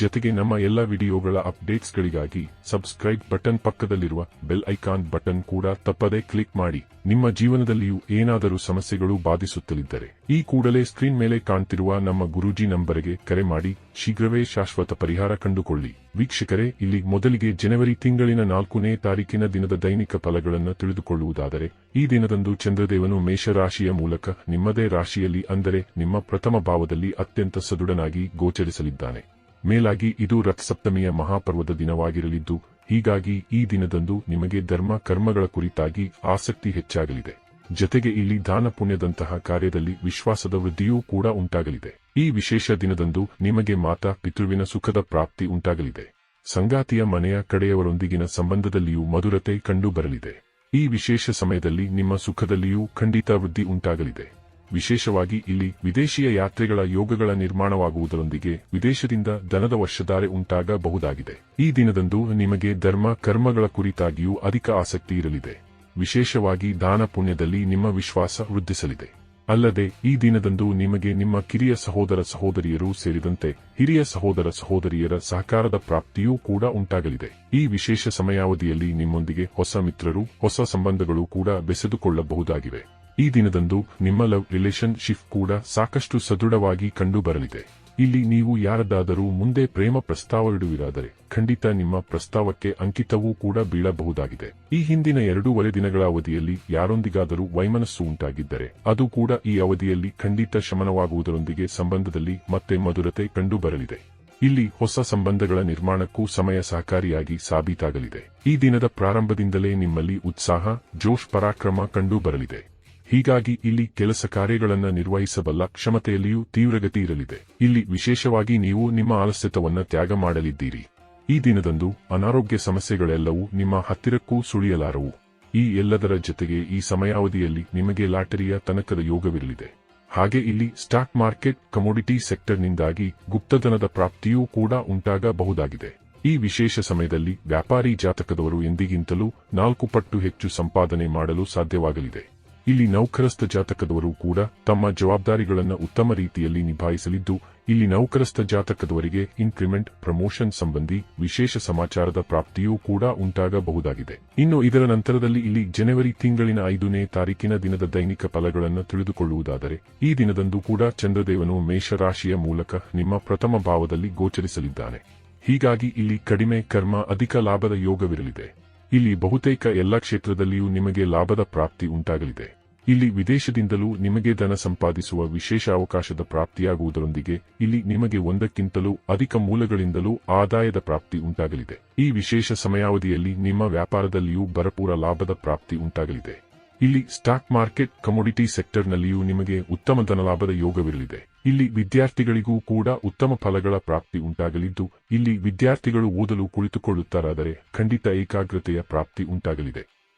ಜೊತೆಗೆ ನಮ್ಮ ಎಲ್ಲ ವಿಡಿಯೋಗಳ ಅಪ್ಡೇಟ್ಸ್ಗಳಿಗಾಗಿ ಸಬ್ಸ್ಕ್ರೈಬ್ ಬಟನ್ ಪಕ್ಕದಲ್ಲಿರುವ ಬೆಲ್ ಐಕಾನ್ ಬಟನ್ ಕೂಡ ತಪ್ಪದೇ ಕ್ಲಿಕ್ ಮಾಡಿ. ನಿಮ್ಮ ಜೀವನದಲ್ಲಿಯೂ ಏನಾದರೂ ಸಮಸ್ಯೆಗಳು ಬಾಧಿಸುತ್ತಲಿದ್ದರೆ ಈ ಕೂಡಲೇ ಸ್ಕ್ರೀನ್ ಮೇಲೆ ಕಾಣ್ತಿರುವ ನಮ್ಮ ಗುರೂಜಿ ನಂಬರ್ಗೆ ಕರೆ ಮಾಡಿ. ಶೀಘ್ರವೇ ಶಾಶ್ವತ ಪರಿಹಾರ ಕಂಡುಕೊಳ್ಳಿ. ವೀಕ್ಷಕರೇ, ಇಲ್ಲಿ ಮೊದಲಿಗೆ ಜನವರಿ ತಿಂಗಳಿನ ನಾಲ್ಕನೇ ತಾರೀಕಿನ ದಿನದ ದೈನಿಕ ಫಲಗಳನ್ನು ತಿಳಿದುಕೊಳ್ಳುವುದಾದರೆ, ಈ ದಿನದಂದು ಚಂದ್ರದೇವನು ಮೇಷರಾಶಿಯ ಮೂಲಕ ನಿಮ್ಮದೇ ರಾಶಿಯಲ್ಲಿ ಅಂದರೆ ನಿಮ್ಮ ಪ್ರಥಮ ಭಾವದಲ್ಲಿ ಅತ್ಯಂತ ಸದೃಢನಾಗಿ ಗೋಚರಿಸಲಿದ್ದಾನೆ. ಮೇಲಾಗಿ ಇದು ರಥಸಪ್ತಮಿಯ ಮಹಾಪರ್ವದ ದಿನವಾಗಿರಲಿದ್ದು, ಹೀಗಾಗಿ ಈ ದಿನದಂದು ನಿಮಗೆ ಧರ್ಮ ಕರ್ಮಗಳ ಕುರಿತಾಗಿ ಆಸಕ್ತಿ ಹೆಚ್ಚಾಗಲಿದೆ. ಜತೆಗೆ ಇಲ್ಲಿ ದಾನ ಪುಣ್ಯದಂತಹ ಕಾರ್ಯದಲ್ಲಿ ವಿಶ್ವಾಸದ ವೃದ್ಧಿಯೂ ಕೂಡ ಉಂಟಾಗಲಿದೆ. ಈ ವಿಶೇಷ ದಿನದಂದು ನಿಮಗೆ ಮಾತಾ ಪಿತೃವಿನ ಸುಖದ ಪ್ರಾಪ್ತಿ ಉಂಟಾಗಲಿದೆ. ಸಂಗಾತಿಯ ಮನೆಯ ಕಡೆಯವರೊಂದಿಗಿನ ಸಂಬಂಧದಲ್ಲಿಯೂ ಮಧುರತೆ ಕಂಡುಬರಲಿದೆ. ಈ ವಿಶೇಷ ಸಮಯದಲ್ಲಿ ನಿಮ್ಮ ಸುಖದಲ್ಲಿಯೂ ಖಂಡಿತ ವೃದ್ಧಿ ಉಂಟಾಗಲಿದೆ. ವಿಶೇಷವಾಗಿ ಇಲ್ಲಿ ವಿದೇಶಿಯ ಯಾತ್ರೆಗಳ ಯೋಗಗಳ ನಿರ್ಮಾಣವಾಗುವುದರೊಂದಿಗೆ ವಿದೇಶದಿಂದ ದನದ ವರ್ಷಧಾರೆ ಉಂಟಾಗಬಹುದಾಗಿದೆ. ಈ ದಿನದಂದು ನಿಮಗೆ ಧರ್ಮ ಕರ್ಮಗಳ ಕುರಿತಾಗಿಯೂ ಅಧಿಕ ಆಸಕ್ತಿ ಇರಲಿದೆ. ವಿಶೇಷವಾಗಿ ದಾನ ಪುಣ್ಯದಲ್ಲಿ ನಿಮ್ಮ ವಿಶ್ವಾಸ ವೃದ್ಧಿಸಲಿದೆ. ಅಲ್ಲದೆ, ಈ ದಿನದಂದು ನಿಮಗೆ ನಿಮ್ಮ ಕಿರಿಯ ಸಹೋದರ ಸಹೋದರಿಯರು ಸೇರಿದಂತೆ ಹಿರಿಯ ಸಹೋದರ ಸಹೋದರಿಯರ ಸಹಕಾರದ ಪ್ರಾಪ್ತಿಯೂ ಕೂಡ ಉಂಟಾಗಲಿದೆ. ಈ ವಿಶೇಷ ಸಮಯಾವಧಿಯಲ್ಲಿ ನಿಮ್ಮೊಂದಿಗೆ ಹೊಸ ಮಿತ್ರರು, ಹೊಸ ಸಂಬಂಧಗಳು ಕೂಡ ಬೆಸೆದುಕೊಳ್ಳಬಹುದಾಗಿವೆ. ಈ ದಿನದಂದು ನಿಮ್ಮ ಲವ್ ರಿಲೇಶನ್ಶಿಪ್ ಕೂಡ ಸಾಕಷ್ಟು ಸದೃಢವಾಗಿ ಕಂಡುಬರಲಿದೆ. ಇಲ್ಲಿ ನೀವು ಯಾರದಾದರೂ ಮುಂದೆ ಪ್ರೇಮ ಪ್ರಸ್ತಾವವಿಡುವಿರಾದರೆ ಖಂಡಿತ ನಿಮ್ಮ ಪ್ರಸ್ತಾವಕ್ಕೆ ಅಂಕಿತವೂ ಕೂಡ ಬೀಳಬಹುದಾಗಿದೆ. ಈ ಹಿಂದಿನ ಎರಡೂವರೆ ದಿನಗಳ ಅವಧಿಯಲ್ಲಿ ಯಾರೊಂದಿಗಾದರೂ ವೈಮನಸ್ಸು ಉಂಟಾಗಿದ್ದರೆ ಅದು ಕೂಡ ಈ ಅವಧಿಯಲ್ಲಿ ಖಂಡಿತ ಶಮನವಾಗುವುದರೊಂದಿಗೆ ಸಂಬಂಧದಲ್ಲಿ ಮತ್ತೆ ಮಧುರತೆ ಕಂಡುಬರಲಿದೆ. ಇಲ್ಲಿ ಹೊಸ ಸಂಬಂಧಗಳ ನಿರ್ಮಾಣಕ್ಕೂ ಸಮಯ ಸಹಕಾರಿಯಾಗಿ ಸಾಬೀತಾಗಲಿದೆ. ಈ ದಿನದ ಪ್ರಾರಂಭದಿಂದಲೇ ನಿಮ್ಮಲ್ಲಿ ಉತ್ಸಾಹ, ಜೋಶ್ ಪರಾಕ್ರಮ ಕಂಡುಬರಲಿದೆ. ಹೀಗಾಗಿ ಇಲ್ಲಿ ಕೆಲಸ ಕಾರ್ಯಗಳನ್ನು ನಿರ್ವಹಿಸಬಲ್ಲ ಕ್ಷಮತೆಯಲ್ಲಿಯೂ ತೀವ್ರಗತಿ ಇರಲಿದೆ. ಇಲ್ಲಿ ವಿಶೇಷವಾಗಿ ನೀವು ನಿಮ್ಮ ಆಲಸ್ಯತವನ್ನ ತ್ಯಾಗ ಮಾಡಲಿದ್ದೀರಿ. ಈ ದಿನದಂದು ಅನಾರೋಗ್ಯ ಸಮಸ್ಯೆಗಳೆಲ್ಲವೂ ನಿಮ್ಮ ಹತ್ತಿರಕ್ಕೂ ಸುಳಿಯಲಾರವು. ಈ ಎಲ್ಲದರ ಜೊತೆಗೆ ಈ ಸಮಯಾವಧಿಯಲ್ಲಿ ನಿಮಗೆ ಲಾಟರಿಯ ತನಕದ ಯೋಗವಿರಲಿದೆ. ಹಾಗೆ ಇಲ್ಲಿ ಸ್ಟಾಕ್ ಮಾರ್ಕೆಟ್ ಕಮೋಡಿಟಿ ಸೆಕ್ಟರ್ನಿಂದಾಗಿ ಗುಪ್ತಧನದ ಪ್ರಾಪ್ತಿಯೂ ಕೂಡ ಉಂಟಾಗಬಹುದಾಗಿದೆ. ಈ ವಿಶೇಷ ಸಮಯದಲ್ಲಿ ವ್ಯಾಪಾರಿ ಜಾತಕದವರು ಎಂದಿಗಿಂತಲೂ ನಾಲ್ಕು ಪಟ್ಟು ಹೆಚ್ಚು ಸಂಪಾದನೆ ಮಾಡಲು ಸಾಧ್ಯವಾಗಲಿದೆ. ಇಲ್ಲಿ ನೌಕರಸ್ಥ ಜಾತಕದವರು ಕೂಡ ತಮ್ಮ ಜವಾಬ್ದಾರಿಗಳನ್ನು ಉತ್ತಮ ರೀತಿಯಲ್ಲಿ ನಿಭಾಯಿಸಲಿದ್ದು, ಇಲ್ಲಿ ನೌಕರಸ್ಥ ಜಾತಕದವರಿಗೆ ಇನ್ಕ್ರಿಮೆಂಟ್ ಪ್ರಮೋಷನ್ ಸಂಬಂಧಿ ವಿಶೇಷ ಸಮಾಚಾರದ ಪ್ರಾಪ್ತಿಯೂ ಕೂಡ ಉಂಟಾಗಬಹುದಾಗಿದೆ. ಇನ್ನು ಇದರ ನಂತರದಲ್ಲಿ ಇಲ್ಲಿ ಜನವರಿ ತಿಂಗಳಿನ ಐದನೇ ತಾರೀಕಿನ ದಿನದ ದೈನಿಕ ಫಲಗಳನ್ನು ತಿಳಿದುಕೊಳ್ಳುವುದಾದರೆ, ಈ ದಿನದಂದು ಕೂಡ ಚಂದ್ರದೇವನು ಮೇಷರಾಶಿಯ ಮೂಲಕ ನಿಮ್ಮ ಪ್ರಥಮ ಭಾವದಲ್ಲಿ ಗೋಚರಿಸಲಿದ್ದಾನೆ. ಹೀಗಾಗಿ ಇಲ್ಲಿ ಕಡಿಮೆ ಕರ್ಮ, ಅಧಿಕ ಲಾಭದ ಯೋಗವಿರಲಿದೆ. ಇಲ್ಲಿ ಬಹುತೇಕ ಎಲ್ಲ ಕ್ಷೇತ್ರದಲ್ಲಿಯೂ ನಿಮಗೆ ಲಾಭದ ಪ್ರಾಪ್ತಿ ಉಂಟಾಗಲಿದೆ. ಇಲ್ಲಿ ವಿದೇಶದಿಂದಲೂ ನಿಮಗೆ ಧನ ಸಂಪಾದಿಸುವ ವಿಶೇಷ ಅವಕಾಶದ ಪ್ರಾಪ್ತಿಯಾಗುವುದರೊಂದಿಗೆ ಇಲ್ಲಿ ನಿಮಗೆ ಒಂದಕ್ಕಿಂತಲೂ ಅಧಿಕ ಮೂಲಗಳಿಂದಲೂ ಆದಾಯದ ಪ್ರಾಪ್ತಿ ಉಂಟಾಗಲಿದೆ. ಈ ವಿಶೇಷ ಸಮಯಾವಧಿಯಲ್ಲಿ ನಿಮ್ಮ ವ್ಯಾಪಾರದಲ್ಲಿಯೂ ಭರಪೂರ ಲಾಭದ ಪ್ರಾಪ್ತಿ ಉಂಟಾಗಲಿದೆ. ಇಲ್ಲಿ ಸ್ಟಾಕ್ ಮಾರ್ಕೆಟ್, ಕಮೋಡಿಟಿ ಸೆಕ್ಟರ್ನಲ್ಲಿಯೂ ನಿಮಗೆ ಉತ್ತಮ ಧನಲಾಭದ ಯೋಗವಿರಲಿದೆ. ಇಲ್ಲಿ ವಿದ್ಯಾರ್ಥಿಗಳಿಗೂ ಕೂಡ ಉತ್ತಮ ಫಲಗಳ ಪ್ರಾಪ್ತಿ ಉಂಟಾಗಲಿದ್ದು, ಇಲ್ಲಿ ವಿದ್ಯಾರ್ಥಿಗಳು ಓದಲು ಕುಳಿತುಕೊಳ್ಳುತ್ತಾರಾದರೆ ಖಂಡಿತ ಏಕಾಗ್ರತೆಯ ಪ್ರಾಪ್ತಿ ಉಂಟಾಗಲಿದೆ.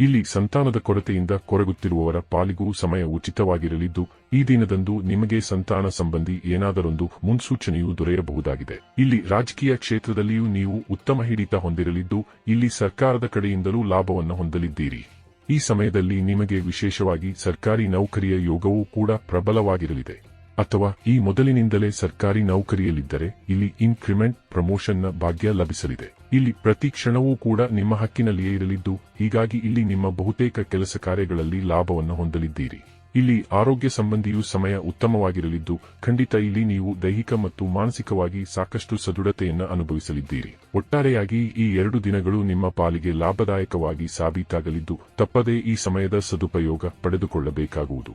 ಇಲ್ಲಿ ಸಂತಾನದ ಕೊರತೆಯಿಂದ ಕೊರಗುತ್ತಿರುವವರ ಪಾಲಿಗೂ ಸಮಯ ಉಚಿತವಾಗಿರಲಿದ್ದು, ಈ ದಿನದಂದು ನಿಮಗೆ ಸಂತಾನ ಸಂಬಂಧಿ ಏನಾದರೊಂದು ಮುನ್ಸೂಚನೆಯೂ ದೊರೆಯಬಹುದಾಗಿದೆ. ಇಲ್ಲಿ ರಾಜಕೀಯ ಕ್ಷೇತ್ರದಲ್ಲಿಯೂ ನೀವು ಉತ್ತಮ ಹಿಡಿತ ಹೊಂದಿರಲಿದ್ದು, ಇಲ್ಲಿ ಸರ್ಕಾರದ ಕಡೆಯಿಂದಲೂ ಲಾಭವನ್ನು ಹೊಂದಲಿದ್ದೀರಿ. ಈ ಸಮಯದಲ್ಲಿ ನಿಮಗೆ ವಿಶೇಷವಾಗಿ ಸರ್ಕಾರಿ ನೌಕರಿಯ ಯೋಗವೂ ಕೂಡ ಪ್ರಬಲವಾಗಿರಲಿದೆ. ಅಥವಾ ಈ ಮೊದಲಿನಿಂದಲೇ ಸರ್ಕಾರಿ ನೌಕರಿಯಲ್ಲಿದ್ದರೆ ಇಲ್ಲಿ ಇನ್ಕ್ರಿಮೆಂಟ್ ಪ್ರಮೋಷನ್ನ ಭಾಗ್ಯ ಲಭಿಸಲಿದೆ. ಇಲ್ಲಿ ಪ್ರತಿ ಕ್ಷಣವೂ ಕೂಡ ನಿಮ್ಮ ಹಕ್ಕಿನಲ್ಲಿಯೇ ಇರಲಿದ್ದು, ಹೀಗಾಗಿ ಇಲ್ಲಿ ನಿಮ್ಮ ಬಹುತೇಕ ಕೆಲಸ ಕಾರ್ಯಗಳಲ್ಲಿ ಲಾಭವನ್ನು ಹೊಂದಲಿದ್ದೀರಿ. ಇಲ್ಲಿ ಆರೋಗ್ಯ ಸಂಬಂಧಿಯೂ ಸಮಯ ಉತ್ತಮವಾಗಿರಲಿದ್ದು, ಖಂಡಿತ ಇಲ್ಲಿ ನೀವು ದೈಹಿಕ ಮತ್ತು ಮಾನಸಿಕವಾಗಿ ಸಾಕಷ್ಟು ಸದೃಢತೆಯನ್ನು ಅನುಭವಿಸಲಿದ್ದೀರಿ. ಒಟ್ಟಾರೆಯಾಗಿ ಈ ಎರಡು ದಿನಗಳು ನಿಮ್ಮ ಪಾಲಿಗೆ ಲಾಭದಾಯಕವಾಗಿ ಸಾಬೀತಾಗಲಿದ್ದು, ತಪ್ಪದೇ ಈ ಸಮಯದ ಸದುಪಯೋಗ ಪಡೆದುಕೊಳ್ಳಬೇಕಾಗುವುದು.